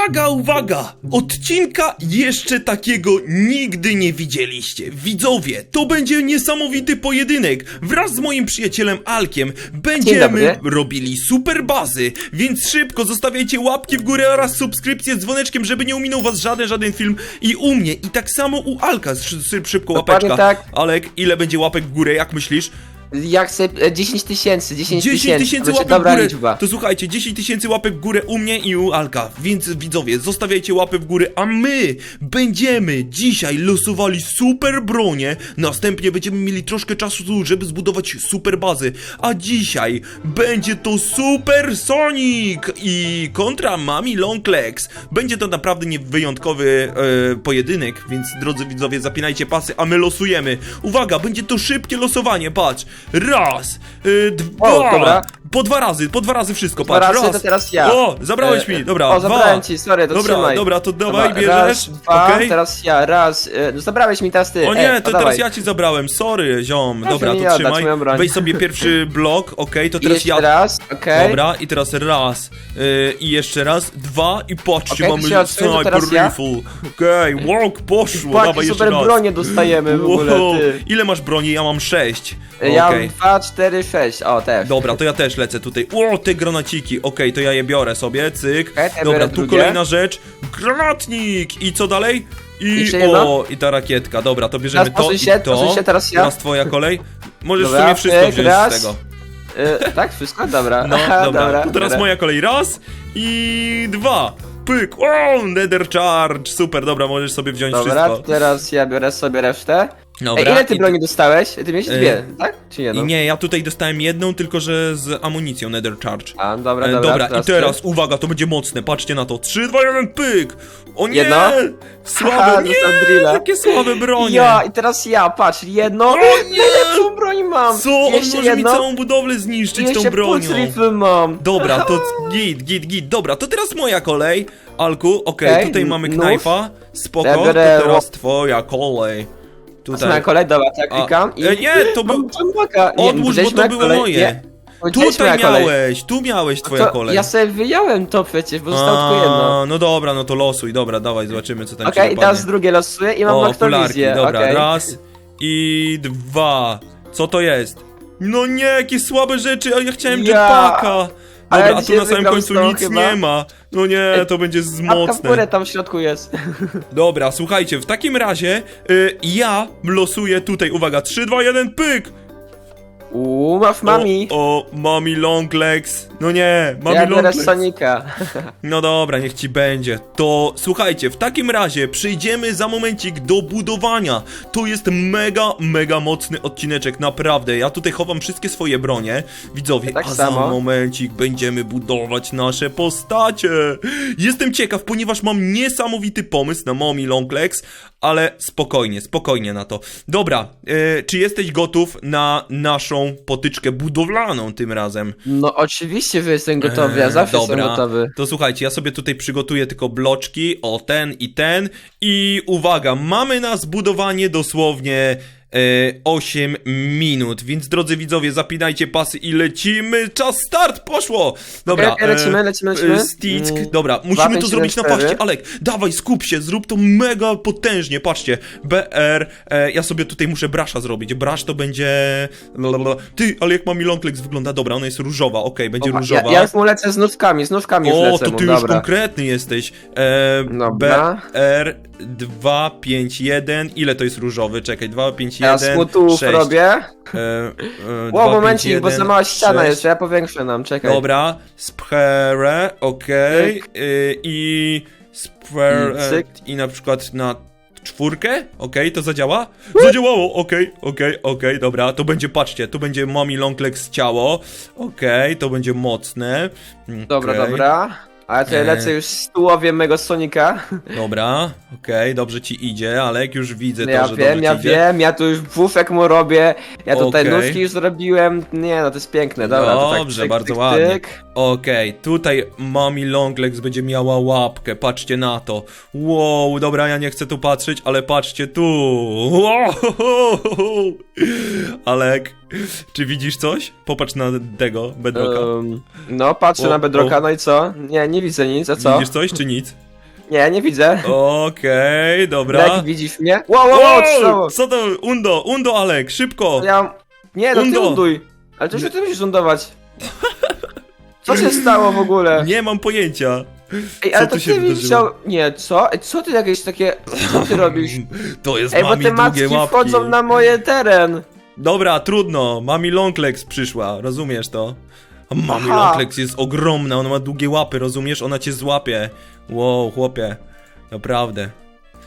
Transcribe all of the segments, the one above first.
Uwaga, uwaga! Odcinka jeszcze takiego nigdy nie widzieliście. Widzowie, to będzie niesamowity pojedynek. Wraz z moim przyjacielem Alkiem będziemy robili super bazy, więc szybko zostawiajcie łapki w górę oraz subskrypcję z dzwoneczkiem, żeby nie uminął was żaden, żaden film. I u mnie, i tak samo u Alka, Szy- szy- szybko Dokładnie łapeczka. tak. Alek, ile będzie łapek w górę, jak myślisz? Ja chcę e, 10 tysięcy, 10 10 tysięcy. tysięcy to będzie łapek w dobra górę. liczba. To słuchajcie, 10 tysięcy łapek w górę u mnie i u Alka. Więc widzowie, zostawiajcie łapy w górę, a my będziemy dzisiaj losowali super bronie. Następnie będziemy mieli troszkę czasu, żeby zbudować super bazy. A dzisiaj będzie to Super Sonic i kontra Mami Longlegs. Będzie to naprawdę nie wyjątkowy e, pojedynek, więc drodzy widzowie, zapinajcie pasy, a my losujemy. Uwaga, będzie to szybkie losowanie, patrz. Raz, e, dwa, dobra. Po dwa razy, po dwa razy wszystko, Dwa patrz. razy raz. to teraz ja. O, zabrałeś E, mi, dobra, O, dwa. zabrałem ci, sorry, to Dobra, trzymaj. dobra, to dawaj, Dobra, bierzesz. Raz, dwa, Okej. teraz ja, raz. E, no zabrałeś mi teraz ty. O nie, e, to no teraz dawaj. ja ci zabrałem, sorry, ziom. Proszę Dobra, mi to oddać trzymaj. broń. Weź sobie pierwszy blok, okej, to I teraz jeszcze ja. raz, okej. Dobra, i teraz raz. Yy, I jeszcze raz, dwa i patrzcie, to mamy to sniper ja. rifle. Okej, walk, poszło, Jakie dawaj jeszcze raz. bronie dostajemy w ogóle, ty. Ile masz broni? Ja mam sześć. E, Ja mam 2, 4, 6, o też. Dobra, to ja też lecę tutaj. O, te granaciki. Okej, to ja je biorę sobie, cyk. Ja Dobra, biorę tu drugie. kolejna rzecz. Granatnik! I co dalej? I Jeszcze jedno. o, i ta rakietka. Dobra, to bierzemy Teraz to i się, to. posuń się, teraz ja. Teraz twoja kolej. Możesz w Dobra, sumie wszystko pyk, wziąć raz. z tego. E, tak, wszystko? Dobra. No, dobra. To teraz moja kolej. Raz i dwa. Pyk. O, Nether Charge. Super, dobra, możesz sobie wziąć Dobra, wszystko. teraz ja biorę sobie resztę. Dobra. Ej, ile ty i- broni dostałeś? Ty miałeś E, dwie, tak? Czy I jedną? nie, ja tutaj dostałem jedną, tylko że z amunicją Nether Charge. A, dobra, E, dobra. Dobra, i teraz uwaga, to będzie mocne, patrzcie na to. 3, 2, 1, pyk! O nie! Jedno? Słabe, Haha, nie! dostał drilla. Takie słabe bronie! Ja, i teraz ja, patrz, jedno. O nie! Najlepszą broń mam! Co? On Jeszcze może mi jedno. całą budowlę I zniszczyć jeszcze tą bronią. pulse rifle mam. Dobra, to git, git, git. Dobra, to teraz moja kolej. Alku, okej, Okej, tutaj mamy nów. knajfa. Spoko, Ja to biorę teraz twoja kolej. Tutaj. Tutaj. kolej, dobra, to ja A, klikam i... e, nie, to był- Mam. Nie, Odłóż, bo to było kolej? moje. Nie. Tutaj moja kolej? miałeś, tu miałeś twoja To kolej. Ja sobie wyjąłem to przecież, bo zostało tylko jedno. A, No dobra, no to losuj, dobra, dawaj, zobaczymy co tam Okej, ci i teraz dopadnie. drugie losuję i mam O, okularki, dobra, okej. raz i dwa. Co to jest? No nie, jakie słabe rzeczy, ale ja chciałem Ja. jetpacka. Ale Dobra, a tu na samym końcu nic chyba. nie ma. No nie, to będzie z Łapka w mocne. górę tam w środku jest. Dobra, słuchajcie, w takim razie y, ja losuję tutaj, uwaga, 3, 2, 1, pyk! Uuu, masz mami. O, o mami long legs. No nie, mami ja long biorę legs. Sonika. No dobra, niech ci będzie. To słuchajcie, w takim razie przejdziemy za momencik do budowania. To jest mega, mega mocny odcineczek, naprawdę. Ja tutaj chowam wszystkie swoje bronie, widzowie, Tak a samo. za momencik będziemy budować nasze postacie. Jestem ciekaw, ponieważ mam niesamowity pomysł na Mommy Longlegs, ale spokojnie, spokojnie na to. Dobra, e, czy jesteś gotów na naszą potyczkę budowlaną tym razem? No oczywiście, że jestem gotowy, ja Eee, zawsze dobra. jestem gotowy. To słuchajcie, ja sobie tutaj przygotuję tylko bloczki, o ten i ten. I uwaga, mamy na zbudowanie dosłownie e, 8 minut, więc drodzy widzowie, zapinajcie pasy i lecimy. Czas start, poszło! Dobra, okej, lecimy, lecimy, lecimy. e, Stick, Mm, dobra, musimy to zrobić na paście. Alek, dawaj, skup się, zrób to mega potężnie, patrzcie. BR, e, ja sobie tutaj muszę brasza zrobić. Brasz to będzie... Ty, ale jak Mami Longlegs wygląda, dobra, ona jest różowa, okej, będzie Opa, różowa. Ja, ja już mu lecę z nóżkami, z nóżkami O, to ty już konkretny jesteś. E, Dobra. BR 251. Ile to jest różowy? Czekaj, Ja 251. z kutów 6. robię. E, e, Ło, momencik, bo 251, za mała ściana sześć. jest, ja powiększę nam, czekaj. Dobra, sphere, okej. y, I sphere, I cyk. i na przykład na czwórkę, okej, to zadziała? Zadziałało, okej, okej, okej, dobra, to będzie, patrzcie, tu będzie Mommy Longlegs ciało, okej, to będzie mocne. Dobra, okej. dobra. A ja tutaj Eee. lecę już z tułowiem mego Sonika. Dobra, okej, dobrze ci idzie, Alek, już widzę to, Ja że wiem, dobrze ja ci idzie. wiem, ja tu już wufek mu robię. Ja tutaj Okej. nóżki już zrobiłem. Nie no, to jest piękne, dobra. to tak, Dobrze, bardzo ładnie. Okej, tutaj Mami Longlegs będzie miała łapkę, patrzcie na to. Wow, dobra, ja nie chcę tu patrzeć, ale patrzcie tu. Wow. Alek, czy widzisz coś? Popatrz na tego, Bedrocka. Em, no, patrzę O, na Bedrocka, o. no i co? Nie, nie widzę nic, a co? Widzisz coś, czy nic? Nie, nie widzę. Okej, dobra. Jak widzisz mnie? Wow, wow, wow, Wow, co to? Undo, undo Alek, szybko! Ja mam... Nie, no ty Undo. unduj. Ale to się ty musisz undować. Co się stało w ogóle? Nie mam pojęcia. Ej, co ale tu to się ty wydarzyło? widział... Nie, co? Ej, co ty jakieś takie... Co ty robisz? To jest Ej, bo mami te macki długie łapki. wchodzą na moje teren. Dobra, trudno. Mami Longlegs przyszła, rozumiesz to? Mami Aha. Longlegs jest ogromna, ona ma długie łapy, rozumiesz? Ona cię złapie. Wow, chłopie. Naprawdę.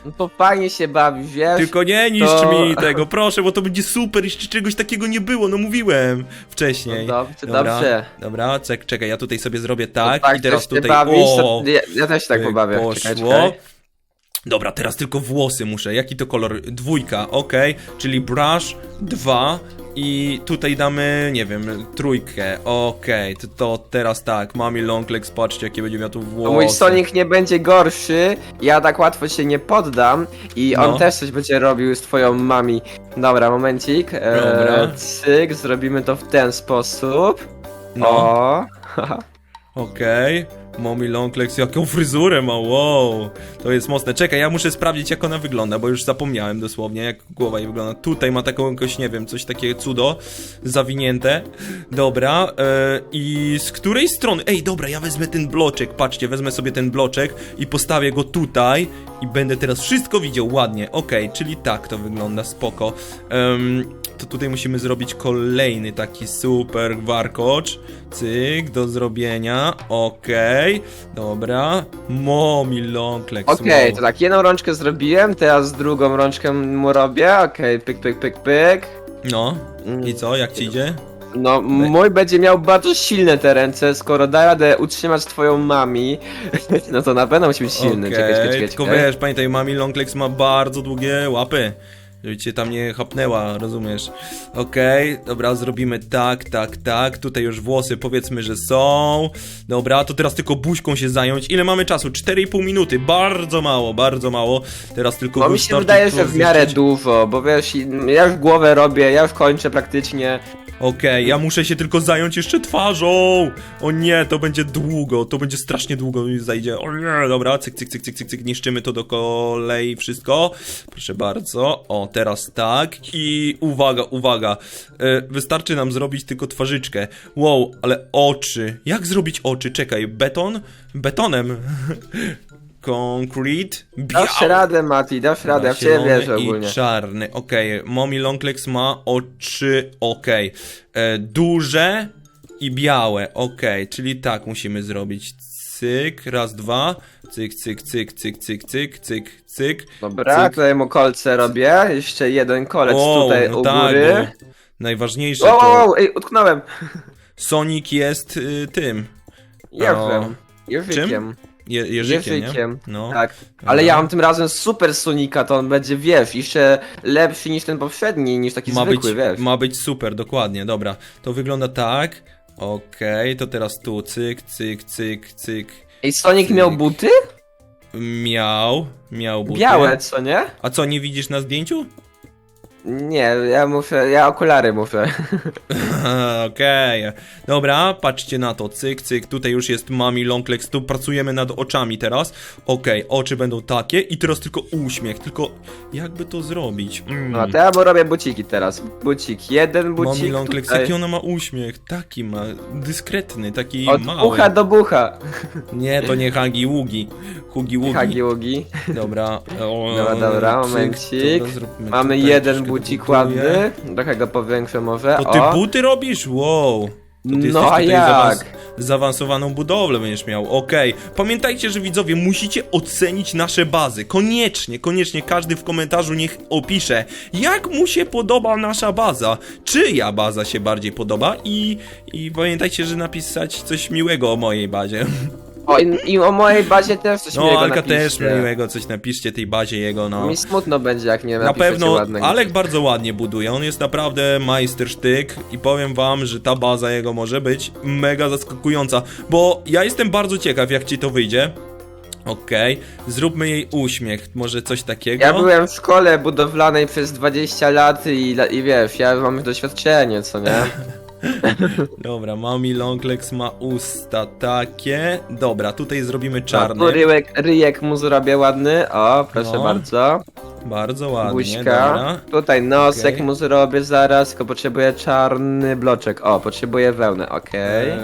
No to fajnie się bawisz, wiesz? Tylko nie niszcz to- mi tego, proszę, bo to będzie super, jeszcze czegoś takiego nie było, no mówiłem wcześniej. No dobrze, Dobra, dobrze. Dobra, czek, czekaj, ja tutaj sobie zrobię No tak, tak i teraz tutaj... bawisz, o, ja, ja też się tak pobawię. Poszło. Czekaj, czekaj. Dobra, teraz tylko włosy muszę. Jaki to kolor? Dwójka, ok. Czyli brush, dwa i tutaj damy, nie wiem, trójkę. Okej, to, to teraz tak. Mami Longlegs, patrzcie jakie będzie miał tu To włosy. mój Sonic nie będzie gorszy, ja tak łatwo się nie poddam i on No. też coś będzie robił z twoją mami. Dobra, momencik. Dobra. E, cyk, zrobimy to w ten sposób. No, O. okej. Mami Longlegs, jaką fryzurę ma, wow. To jest mocne. Czekaj, ja muszę sprawdzić jak ona wygląda, bo już zapomniałem dosłownie jak głowa jej wygląda. Tutaj ma taką jakoś, nie wiem, coś takiego cudo, zawinięte. Dobra, e, i z której strony? Ej, dobra, ja wezmę ten bloczek, patrzcie, wezmę sobie ten bloczek i postawię go tutaj i będę teraz wszystko widział ładnie. Okej, czyli tak to wygląda, spoko. To tutaj musimy zrobić kolejny taki super warkocz. Cyk, do zrobienia. Okej, dobra. Momi Longlegs. Okej, to tak, jedną rączkę zrobiłem, teraz drugą rączkę mu robię. Okej, pyk, pyk, pyk, pyk. No, Mm. i co, jak ci idzie? No, mój będzie miał bardzo silne te ręce, skoro da radę utrzymać twoją mami, no to na pewno musi być silny. Okej, Czekaj, czekaj, czekaj. tylko czekaj. wiesz, pamiętaj, Mami Longlegs ma bardzo długie łapy. Żeby cię tam nie chapnęła, rozumiesz? Okej, dobra, zrobimy tak, tak, tak. Tutaj już włosy powiedzmy, że są. Dobra, to teraz tylko buźką się zająć. Ile mamy czasu? 4,5 minuty. Bardzo mało, bardzo mało. Teraz tylko No mi się wydaje, że w miarę dużo, bo wiesz, ja już głowę robię, ja już kończę praktycznie. Okej, ja muszę się tylko zająć jeszcze twarzą! O nie, to będzie długo, to będzie strasznie długo mi zajdzie. O nie, dobra, cyk, cyk, cyk, cyk, cyk, niszczymy to do kolei, wszystko. Proszę bardzo. O, teraz tak. I uwaga, uwaga. E, wystarczy nam zrobić tylko twarzyczkę. Wow, ale oczy. Jak zrobić oczy? Czekaj, beton? Betonem. Concrete. Dasz Biały. radę, Mati, dasz radę, ja w ciebie Zielony wierzę ogólnie. i czarny, okej. Mommy Longlegs ma oczy, okej. E, Duże i białe, okej. Czyli tak musimy zrobić. Cyk, raz, dwa. Cyk, cyk, cyk, cyk, cyk, cyk, cyk, cyk. Dobra, cyk. tutaj mu kolce robię, jeszcze jeden kolec Wow, tutaj no u tak, góry. bo najważniejsze Wow, wow, to wow, ej, utknąłem. Sonic jest y, tym. Jeżem. Jeżykiem. Je, jeżykiem, Jeżykiem. No. Tak. Ale Dobra. ja mam tym razem super Sonika, to on będzie, wiesz, jeszcze lepszy niż ten poprzedni, niż taki ma być, zwykły, wiesz. ma być super, dokładnie, dobra. To wygląda tak. Okej, to teraz tu cyk, cyk, cyk, cyk. Ej, Sonic cyk. miał buty? Miał, miał buty. Białe, co nie? A co, nie widzisz na zdjęciu? Nie, ja muszę, ja okulary muszę. Okej. Dobra, patrzcie na to. Cyk, cyk. Tutaj już jest Mami Longlegs. Tu pracujemy nad oczami teraz. Okej, oczy będą takie i teraz tylko uśmiech. Tylko jakby to zrobić? Mm. No to ja bo robię buciki teraz. Bucik, jeden bucik Mami Longlegs, tutaj. jaki ona ma uśmiech? Taki ma, dyskretny, taki Od mały. bucha do bucha. Nie, to nie Hagi Ługi. Hugi Ługi. Hagi ługi. Dobra. O, Dobra, dobra, cyk, momencik. dobra, zróbmy Mamy tutaj jeden troszkę bucik ładny. Trochę go powiększę może. To ty o. buty robisz? Wow. To ty No a jak? Zaawans zaawansowaną budowlę będziesz miał. Okej. Pamiętajcie, że widzowie, musicie ocenić nasze bazy. Koniecznie, koniecznie każdy w komentarzu niech opisze, jak mu się podoba nasza baza. Czyja baza się bardziej podoba i, i pamiętajcie, że napisać coś miłego o mojej bazie. O, i, i o mojej bazie też coś No, miłego Alka napiszcie. też miłego coś napiszcie tej bazie jego, no. Mi smutno będzie, jak nie Na napiszecie pewno ładnego. Alek bardzo ładnie buduje, on jest naprawdę majstersztyk i powiem wam, że ta baza jego może być mega zaskakująca, bo ja jestem bardzo ciekaw jak ci to wyjdzie. Okej, zróbmy jej uśmiech, może coś takiego. Ja byłem w szkole budowlanej przez 20 lat i, i wiesz, ja mam doświadczenie, co nie? Dobra, Mami Longlegs ma usta takie. Dobra, tutaj zrobimy czarny. ryjek, ryjek mu zrobię ładny. O, proszę No, bardzo. Bardzo ładnie, Buźka. dobra. Tutaj nosek Okej. mu zrobię zaraz, tylko potrzebuję czarny bloczek. O, potrzebuję wełnę, okej. E,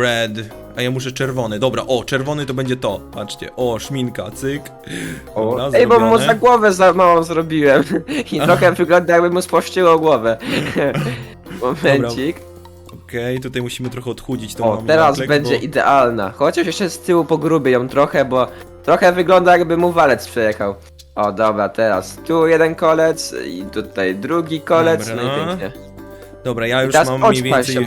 Red. A ja muszę czerwony. Dobra, o, czerwony to będzie to. Patrzcie. O, szminka, cyk. Dobra, Ej, bo mu zrobione. za głowę za małą zrobiłem. I trochę wygląda jakby mu spłaszczyło głowę. Momencik. Okej, tutaj musimy trochę odchudzić tą O, teraz Longlegs, będzie bo... idealna. Chociaż jeszcze z tyłu pogrubię ją trochę, bo trochę wygląda jakby mu walec przejechał. O, dobra, teraz tu jeden kolec i tutaj drugi kolec, no i pięknie. Dobra, ja już mam mniej więcej...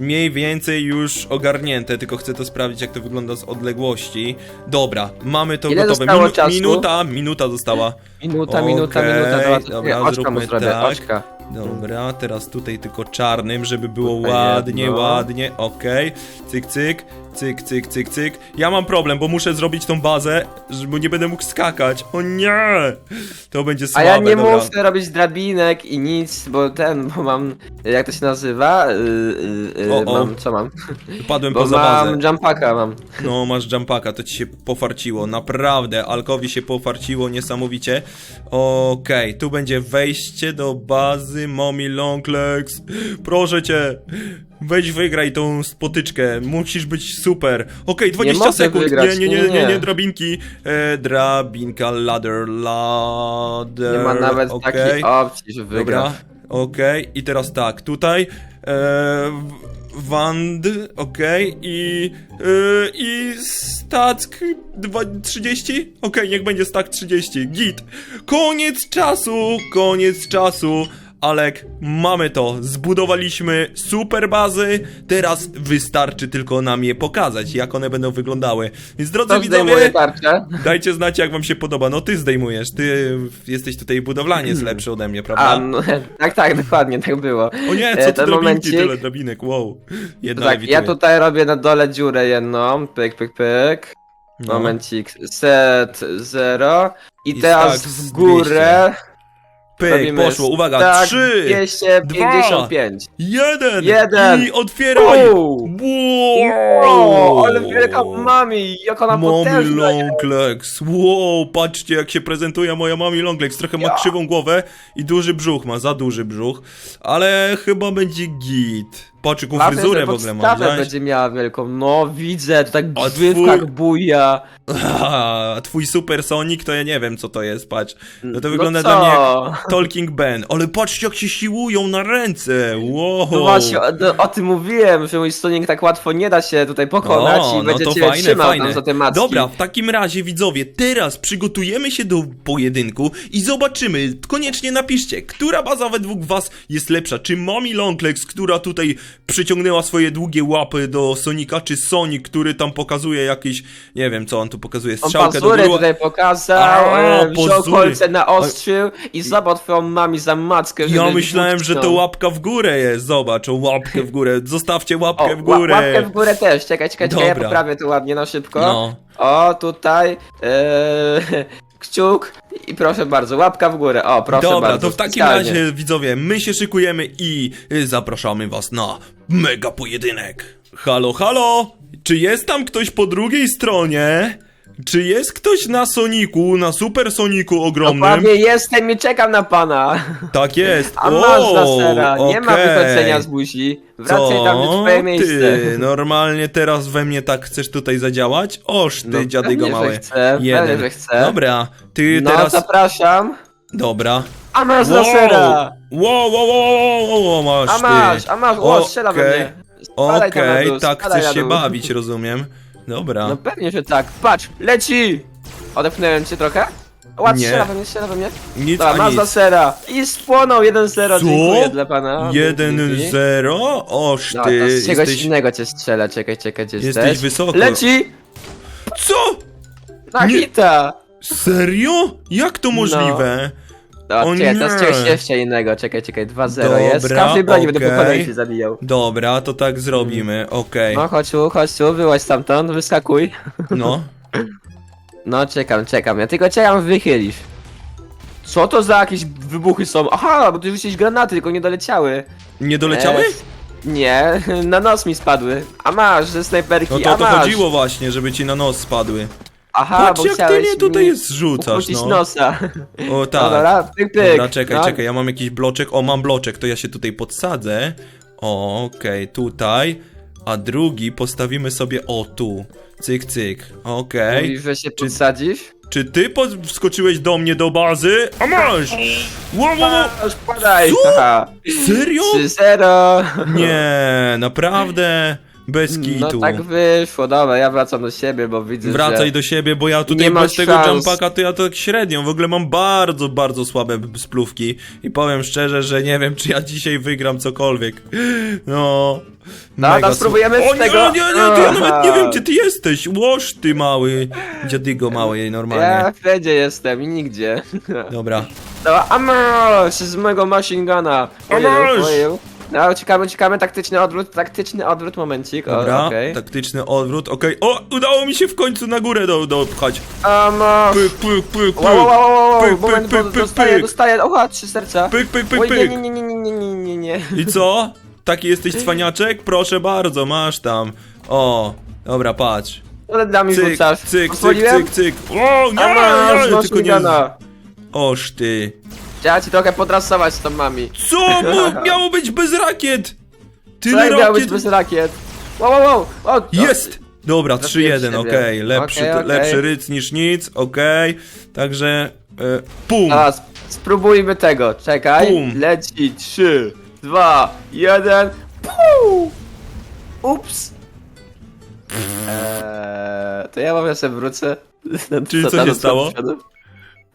Mniej więcej już ogarnięte, tylko chcę to sprawdzić, jak to wygląda z odległości. Dobra, mamy to Ile gotowe. zostało czasu? Minuta, minuta została. Minuta, minuta, Okej, minuta, dobra, dobra, oczka zróbmy zrobię, tak. oczka. Dobra, teraz tutaj tylko czarnym, żeby było ładnie, ładnie, okej. Cyk, cyk, cyk, cyk, cyk, cyk. Ja mam problem, bo muszę zrobić tą bazę, bo nie będę mógł skakać. O nie! To będzie A słabe, ja nie dobra. muszę robić drabinek i nic, bo ten, bo mam, jak to się nazywa? Yy, yy, O, o. Mam, co mam? Padłem Bo poza bazę. mam jumpaka mam. No, masz jumpaka, to ci się pofarciło. Naprawdę, Alkowi się pofarciło niesamowicie. Okej, tu będzie wejście do bazy Mommy Longlegs. Proszę cię, weź wygraj tą spotyczkę. Musisz być super. Okej, 20 mogę sekund. wygrać, nie, nie, nie, nie, nie, nie, nie. drabinki. E, drabinka, ladder, ladder. Nie ma nawet okej. takiej opcji, że Dobra, wygra. okej, i teraz tak, tutaj e, Wand, okej, i e, i stack dwa- 30, okej, niech będzie stack 30, git, koniec czasu, koniec czasu, Alek, mamy to, zbudowaliśmy super bazy, teraz wystarczy tylko nam je pokazać, jak one będą wyglądały, więc drodzy widzowie, dajcie znać jak wam się podoba, no ty zdejmujesz, ty jesteś tutaj budowlaniec lepszy ode mnie, prawda? A, no, tak, tak, dokładnie, tak było. O nie, E, co ty drabinki, momencik. tyle drabinek, wow. Jedna Tak, lewituje. ja tutaj robię na dole dziurę jedną, pyk, pyk, pyk. No. Momencik, set 0. I, I teraz stack z w górę Pyk, robimy poszło, uwaga, stack trzy, 255. jeden, Jeden. i otwieraj! Wow, Wow, ale wielka mami, jak ona Mommy potężna. Longlegs, wow, patrzcie jak się prezentuje moja Mommy Longlegs, trochę ma Ja. krzywą głowę i duży brzuch, ma za duży brzuch, ale chyba będzie git. Patrz jaką Ważne, fryzurę że w ogóle podstawę widziałeś? będzie miała wielką, no widzę, to tak A w brzywkach buja. A twój Super Sonic to ja nie wiem co to jest, patrz. No to No wygląda dla mnie jak Talking Ben. Ale patrzcie jak się siłują na ręce. Wow. No właśnie, o, no, o tym mówiłem, że mój Sonic tak łatwo nie da się tutaj pokonać O, i będzie no to cię trzymał tam za te macki. Dobra, w takim razie widzowie, teraz przygotujemy się do pojedynku i zobaczymy. Koniecznie napiszcie, która baza według was jest lepsza. Czy Mommy Longlegs, która tutaj przyciągnęła swoje długie łapy do Sonika, czy Sonic, który tam pokazuje jakieś, nie wiem co on tu pokazuje, On strzałkę do pazury góry. tutaj pokazał, A, e, wziął kolce naostrzył i zobacz twoją mami za mackę. Ja myślałem, że to łapka w górę jest. Zobacz, o łapkę w górę. Zostawcie O, łapkę w ła- górę. łapkę w górę też, czekaj, czekaj, czekaj, ja poprawię to ładnie na szybko. No. O, tutaj, e, kciuk i proszę bardzo, łapka w górę, o, proszę Dobra, bardzo. to w takim specjalnie. razie, widzowie, my się szykujemy i y, zapraszamy was na mega pojedynek. Halo, halo! Czy jest tam ktoś po drugiej stronie? Czy jest ktoś na Soniku, na Super Soniku ogromnym? Dokładnie jestem i czekam na pana. Tak jest. A masz lasera, nie ma okej. wychodzenia z buzi. Wracaj tam w twoje miejsce. Ty, normalnie teraz we mnie tak chcesz tutaj zadziałać? Oż ty, No, dziadygo pewnie, że mały. chcę, pewnie, że chcę. Dobra, ty No, teraz... zapraszam. Dobra. A masz lasera! Wow, wow, wow, wow, wow, wow, masz A ty. masz, a masz, o, strzela we Okej. mnie. Spadaj tam na Okej, dół, tak spadaj chcesz na się dół. bawić, rozumiem. Dobra. No pewnie, że tak. Patrz, leci! Odepchnąłem cię trochę. Ład, Nie. strzela we mnie, strzela we mnie. Nic Dobra, a masz nic. lasera. I spłonął 1-0, Co? dziękuję dla pana. Dzięki. 1-0? Oż No, ty, to z czegoś jesteś, innego cię strzela, czekaj, czekaj, gdzie jesteś jesteś. wysoko. Leci! Co? Na Nie. hita! Serio? Jak to możliwe? No, O czekaj, teraz czegoś jeszcze innego, czekaj, czekaj, 2-0 Dobra, jest. Z każdej broni będę po okej. kolei się zabijał. Dobra, to tak zrobimy, okej. No chodź tu, chodź tu, wyłaź stamtąd, wyskakuj. No. No czekam, czekam, ja tylko czekam, wychylisz. Co to za jakieś wybuchy są? Aha, bo ty rzuciłeś granaty, tylko nie doleciały. Nie doleciały? Jest. Nie, na nos mi spadły. A masz, ze snajperki, No to a o to masz. chodziło właśnie, żeby ci na nos spadły. Aha, Patrz bo jak ty chciałeś mnie tutaj mi zrzucasz, no. nosa. O tak. dobra, pyk, pyk. Dobra, czekaj, no. czekaj, ja mam jakiś bloczek. O, mam bloczek, to ja się tutaj podsadzę. O, okej, tutaj. A drugi postawimy sobie o tu. Cyk, cyk. Okej. Mówisz, że się podsadzisz? Czy ty wskoczyłeś do mnie do bazy? A masz! Wow, wow, wow. Już padaj! Co? Haha. Serio? 3-0. Nie, naprawdę. Bez No kitu. tak wyszło, dobra, ja wracam do siebie, bo widzę, Wracaj że... do siebie, bo ja tutaj nie bez tego szans. jumpaka to ja tak średnio. W ogóle mam bardzo, bardzo słabe splówki. I powiem szczerze, że nie wiem, czy ja dzisiaj wygram cokolwiek. No. No, no, sł- spróbujemy O z nie, tego. nie, nie, to ja nawet nie wiem, gdzie ty jesteś. Łoż ty mały. Dziadygo mały, normalnie. Ja w Fredzie jestem i nigdzie. Dobra. Dobra, a masz z mojego machine guna. Ojeju, Amasz! ojeju. No, uciekamy, uciekamy, taktyczny odwrót, taktyczny odwrót, momencik. O, Dobra, okej. taktyczny odwrót, okej. O, udało mi się w końcu na górę do, dopchać. A masz! Pyk, pyk, pyk, pyk. Wow, wow, wow, wow, wow, Pyk, moment, pyk, bo pyk, dostaję, pyk. dostaję, oha, trzy serca. Pyk, pyk, pyk, Oj, nie, pyk. nie, nie, nie, nie, nie, nie, nie, nie. I co? Taki jesteś cwaniaczek? Proszę bardzo, masz tam. O, dobra, patrz. Ale da mi Cyk, cyk, cyk, Pozwoliłem? cyk, cyk. O, nie, A masz, nie, masz tylko nie. migana. Oż ty. Trzeba ci trochę podrasować z tą mami. Co? Mo- miało być bez rakiet? Tyle Tak miał być rakiet. bez rakiet. Wow, wow, wow. O, o, Jest! Dobra, Trafiłem 3-1, siebie. okej. Lepszy, Okej, okej. lepszy ryc niż nic, okej. Także, e, pum. Teraz spróbujmy tego. Czekaj. Bum. Leci. 3, 2, 1. Puu! Ups. Eee, to ja może sobie wrócę. Czyli co tam się do stało?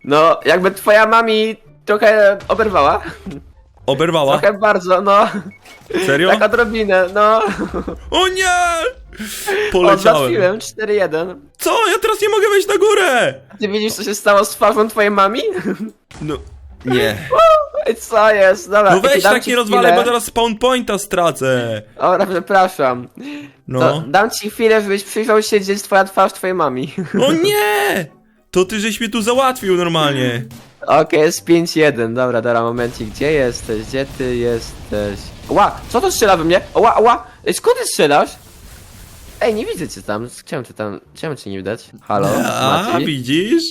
No, jakby twoja mami trochę oberwała. Oberwała? Trochę bardzo, no. Serio? Tak odrobinę, no. O nie! Poleciałem. Odzatwiłem 4-1. Co? Ja teraz nie mogę wejść na górę! Ty widzisz, co się stało z twarzą twojej mami? No, nie. Ej, Co jest? Dobra, No weź dam tak ci nie rozwalaj, chwilę. bo teraz spawn pointa stracę. Dobra, przepraszam. No. To dam ci chwilę, żebyś przyjrzał się, gdzie jest twoja twarz twojej mami. O nie! To ty żeś mnie tu załatwił normalnie. Okej, jest 5-1. Dobra, dobra, momencik. Gdzie jesteś? Gdzie ty jesteś? Ła, co to strzela we mnie? Ła, ła! Ej, skąd ty strzelasz? Ej, nie widzę cię tam. Czemu ty tam, czemu cię nie widać? Halo, A, Mati? widzisz?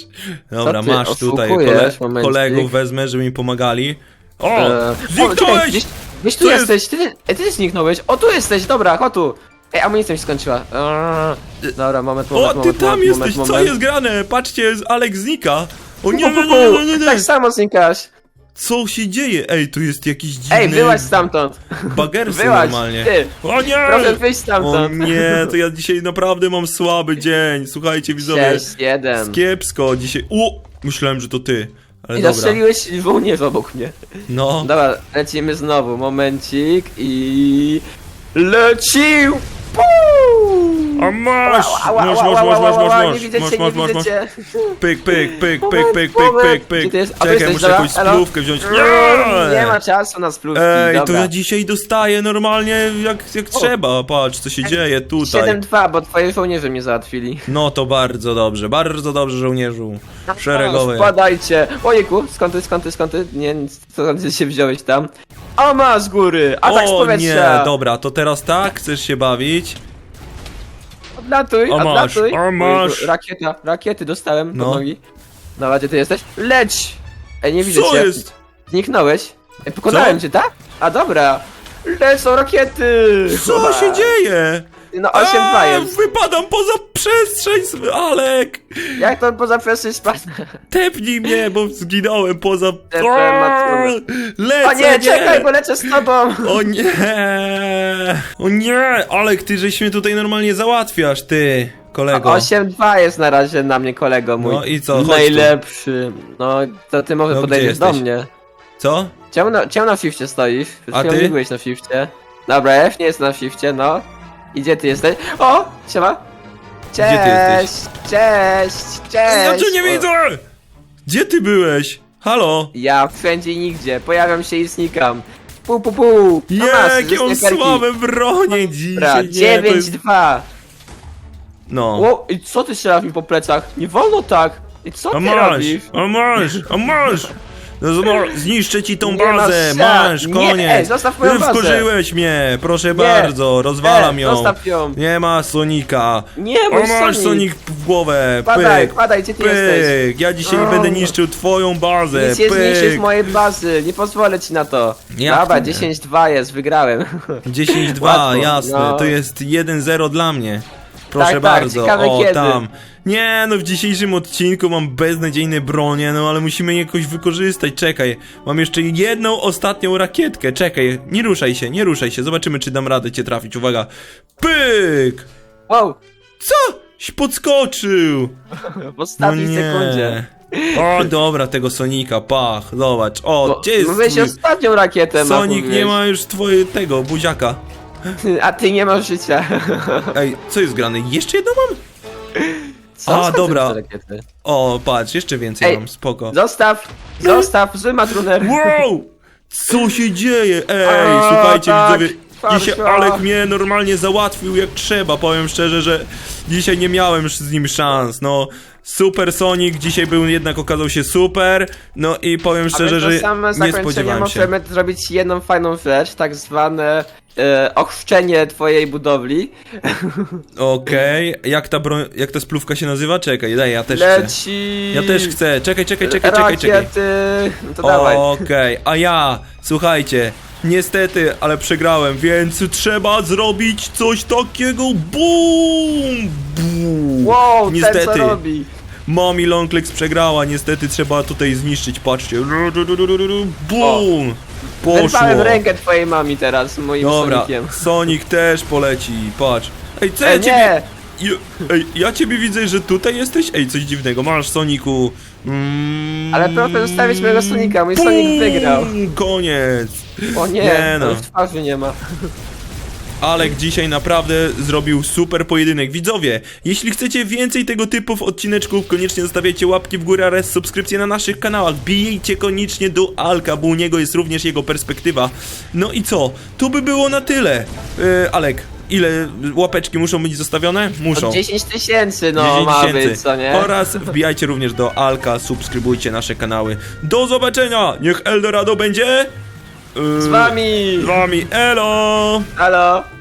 Dobra, ty masz tutaj oszukujesz? kole Momencik. kolegów wezmę, żeby mi pomagali. O! Eee, o, czekaj, Zniknąłeś! Gdzieś, gdzieś tu Co jest? jesteś, ty, ej, ty też zniknąłeś. O, tu jesteś, dobra, chodź tu. Ej, amunicja mi się skończyła. Eee, dobra, moment, moment, O, ty moment, tam moment, jesteś! moment, Co moment. jest grane? Patrzcie, z Alex znika! O nie, nie, nie, nie, nie, nie! Tak samo znikasz. Co się dzieje? Ej, tu jest jakiś dziwny... Ej, wyłaź stamtąd. Bagersy Wyłaź, normalnie. ty. O nie! Proszę wyjść O stamtąd. nie, to ja dzisiaj naprawdę mam słaby dzień. Słuchajcie, widzowie. 6-1. Kiepsko dzisiaj. O! Myślałem, że to ty. Ale I dobra. zastrzeliłeś żołnierz obok mnie. No. Dobra, lecimy znowu, momencik i... Lecił! Puu! A masz! Masz, masz, masz, masz, masz, masz, masz, masz, masz. cię. Pyk, pyk, pyk, pyk, pyk, pyk, pyk, pyk. Czekaj, muszę jakąś splówkę wziąć. Nie ma czasu na splówki, Ej, to ja dzisiaj dostaję normalnie jak, jak trzeba. Patrz, co się dzieje tutaj. 7-2, bo twoje żołnierze mnie załatwili. No to bardzo dobrze, bardzo dobrze, żołnierzu. Szeregowy. Spadajcie! Ojejku, skąd ty, skąd ty, skąd ty? Nie, skąd ty się wziąłeś tam? A ma z góry! Atak z powietrza! nie, dobra, to teraz tak? Chcesz się bawić? Odlatuj, A masz, odlatuj! a masz. Rakieta, rakiety dostałem No. nogi. Dobra, gdzie ty jesteś? Leć! Ej, nie widzę Co cię. jest? Zniknąłeś? Ej, pokonałem Co? cię, tak? A dobra! Lecą rakiety! Co się dzieje? No 8-2 Eee, jest. Wypadam poza przestrzeń, Alek! Jak to poza presję spadł? Tepnij mnie, bo zginąłem poza... prematurę. Lecę, O nie, czekaj, bo lecę z tobą! O nie! O nie! Alek, ty żeś mnie tutaj normalnie załatwiasz, ty, kolego. 8-2 jest na razie na mnie kolego mój. No i co, chodź tu. Najlepszy. No to ty może No, gdzie podejdziesz do jesteś? mnie. Co? Czemu na, czemu na shifcie stoisz? Przed A chwilą ty? nie byłeś na shifcie. Dobra, F nie jest na shifcie, no. I gdzie ty jesteś? O! Siema! Cześć! Gdzie ty jesteś? Cześć! Cześć! Ja cię nie O, widzę! Gdzie ty byłeś? Halo? Ja wszędzie i nigdzie. Pojawiam się i znikam. Pu pu pu! No masz, Jakie on słabe bronie Dobra, dzisiaj, nie, to jest... 9-2. No. O, i co ty strzelasz mi po plecach? Nie wolno tak! I co A ty masz, robisz? a masz, a masz! No, Zniszczę ci tą Nie bazę, szans. masz, Nie, koniec. zostaw moją bazę. Wkurzyłeś mnie, proszę bardzo, rozwalam E, ją. zostaw ją. Nie ma Sonika. Nie, O, mój masz Sonic. Sonic w głowę, Padaj, pyk, padaj, gdzie ty jesteś? pyk. Ja dzisiaj O. będę niszczył twoją bazę, Nic nie zniszczysz pyk. mojej bazy, nie pozwolę ci na to. Jak Dobra, to nie? 10-2 jest, wygrałem. 10-2, Łatwo, jasne, no. to jest 1-0 dla mnie. Proszę Tak, tak, bardzo, ciekawe o kiedy. tam. Nie, no w dzisiejszym odcinku mam beznadziejne bronie, no ale musimy je jakoś wykorzystać. Czekaj, mam jeszcze jedną ostatnią rakietkę. Czekaj, nie ruszaj się, nie ruszaj się. Zobaczymy, czy dam radę cię trafić. Uwaga. Pyk! Wow, Co? Podskoczył! w ostatniej no nie. sekundzie. O, dobra, tego Sonika, pach, zobacz. O, Bo, gdzie jest mówiłeś twój... ostatnią rakietę ma Sonic nie ma już twojego buziaka. A ty nie masz życia. Ej, co jest grane? Jeszcze jedno mam? Co A, te dobra. rakiety? O, patrz, jeszcze więcej Ej, mam, spoko. Zostaw, zostaw, zły matruner. Wow! Co się dzieje? Ej, A, słuchajcie tak, widzowie. Dzisiaj Alek mnie normalnie załatwił jak trzeba, powiem szczerze, że dzisiaj nie miałem już z nim szans, no. Super Sonic dzisiaj był jednak okazał się super, no i powiem szczerze, że nie spodziewałem się. możemy zrobić jedną fajną rzecz, tak zwane e, ochrzczenie twojej budowli. Okej, jak ta broń, jak ta splówka się nazywa? Czekaj, daj, ja też chcę. Leci! Ja też chcę, czekaj, czekaj, czekaj, czekaj, czekaj. Rakiety! No to dawaj. Okej, a ja, słuchajcie, niestety, ale przegrałem, więc trzeba zrobić coś takiego. Bum! Bum! Wow, ten niestety, co robi? Mami Longlegs przegrała, niestety trzeba tutaj zniszczyć, patrzcie. Bum! Wyrwałem Poszło. rękę twojej mami teraz, moim Dobra, Soniciem. Sonic też poleci, patrz. Ej, co ja E, ciebie... nie! Ja, ej, ja ciebie widzę, że tutaj jesteś? Ej, coś dziwnego, masz Soniku. Mm, Ale proszę zostawić mojego Sonika, mój Sonic wygrał. Koniec. O nie, Nie no. już twarzy nie ma. Alek dzisiaj naprawdę zrobił super pojedynek. Widzowie, jeśli chcecie więcej tego typu odcineczków, koniecznie zostawiajcie łapki w górę oraz subskrypcje na naszych kanałach. Bijcie koniecznie do Alka, bo u niego jest również jego perspektywa. No i co? To by było na tyle. E, Alek, ile łapeczki muszą być zostawione? Muszą. Od 10 tysięcy, no 10 ma być, co nie? Oraz wbijajcie również do Alka, subskrybujcie nasze kanały. Do zobaczenia! Niech Eldorado będzie... Yy, Z wami! Z wami, elo! Halo!